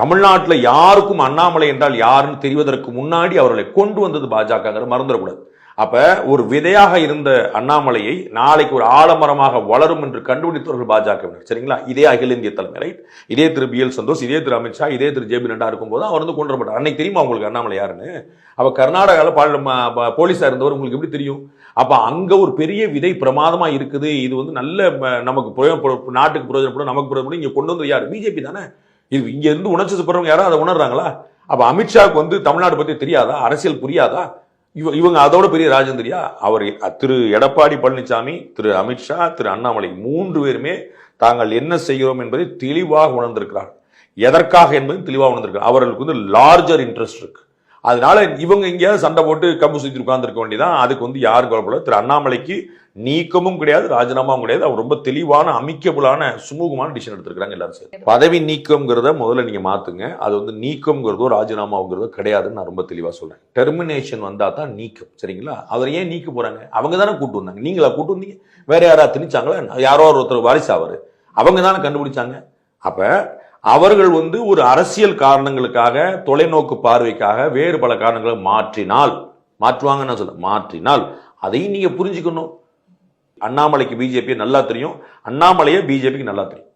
தமிழ்நாட்டில் யாருக்கும் அண்ணாமலை என்றால் யாருன்னு தெரிவதற்கு முன்னாடி அவர்களை கொண்டு வந்தது பாஜகங்கிற மறந்துடக்கூடாது. அப்ப ஒரு விதையாக இருந்த அண்ணாமலையை நாளைக்கு ஒரு ஆலமரமாக வளரும் என்று கண்டுபிடித்தவர்கள் பாஜகவினர் சரிங்களா? இதே அகில இந்திய தலைமை ரைட் இதே திரு பி எல் சந்தோஷ் இதே திரு அமித்ஷா இதே திரு ஜே பி நட்டா இருக்கும்போது அவர் வந்து கொண்டு வரப்பட்டார். அன்னைக்கு தெரியுமா உங்களுக்கு அண்ணாமலை யாருன்னு? அவ கர்நாடகாவில் பால் போலீஸாக இருந்தவர் உங்களுக்கு எப்படி தெரியும்? அப்ப அங்க ஒரு பெரிய விதை பிரமாதமா இருக்குது. இது வந்து நல்ல நமக்கு நாட்டுக்கு பிரயோஜனப்படும் நமக்கு பிரயோஜனப்படும் இங்க கொண்டு வந்து யார்? பிஜேபி தானே. இது இங்க இருந்து உணர்ச்சி போறவங்க யாரும் அதை உணர்றாங்களா? அப்ப அமித்ஷாவுக்கு வந்து தமிழ்நாடு பத்தி தெரியாதா? அரசியல் புரியாதா? இவ இவங்க அதோட பெரிய ராஜேந்திரியா? அவர் திரு எடப்பாடி பழனிசாமி திரு அமித்ஷா திரு அண்ணாமலை மூன்று பேருமே தாங்கள் என்ன செய்கிறோம் என்பதை தெளிவாக உணர்ந்திருக்கிறார் எதற்காக என்பது தெளிவாக உணர்ந்திருக்கிறார் அவர்களுக்கு வந்து லார்ஜர் இன்ட்ரெஸ்ட் இருக்கு. அதனால இவங்க எங்கேயாவது சண்டை போட்டு கம்பு சுத்தி உட்கார்ந்துருக்க வேண்டியதான் அதுக்கு வந்து யாரும் கவலைப்பட திரு அண்ணாமலைக்கு நீக்கமும் கிடையாது ராஜினாமாவும் கிடையாது. அவர் ரொம்ப தெளிவான அமிக்கபுளான சுமூகமான டிசிஷன் எடுத்திருக்காங்க எல்லாரும் சரி பதவி நீக்கம்ங்கிறத முதல்ல நீங்க மாத்துங்க. அது வந்து நீக்கம்ங்கிறதோ ராஜினாமாங்கிறதோ கிடையாதுன்னு நான் ரொம்ப தெளிவா சொல்றேன். டெர்மினேஷன் வந்தா தான் நீக்கம் சரிங்களா? அவர் ஏன் நீக்க போறாங்க? அவங்க தானே கூட்டு வந்தாங்க. நீங்களா கூட்டு வந்தீங்க? வேற யாரா திணிச்சாங்களா? யாரோ ஒருத்தர் வாரிசு ஆவாரு அவங்க தானே கண்டுபிடிச்சாங்க? அப்ப அவர்கள் வந்து ஒரு அரசியல் காரணங்களுக்காக தொலைநோக்கு பார்வைக்காக வேறு பல காரணங்களை மாற்றினால் மாற்றுவாங்கன்னு நான் சொல்ல மாற்றினால் அதையும் நீங்க புரிஞ்சுக்கணும். அண்ணாமலைக்கு பிஜேபி நல்லா தெரியும். அண்ணாமலையை பிஜேபிக்கு நல்லா தெரியும்.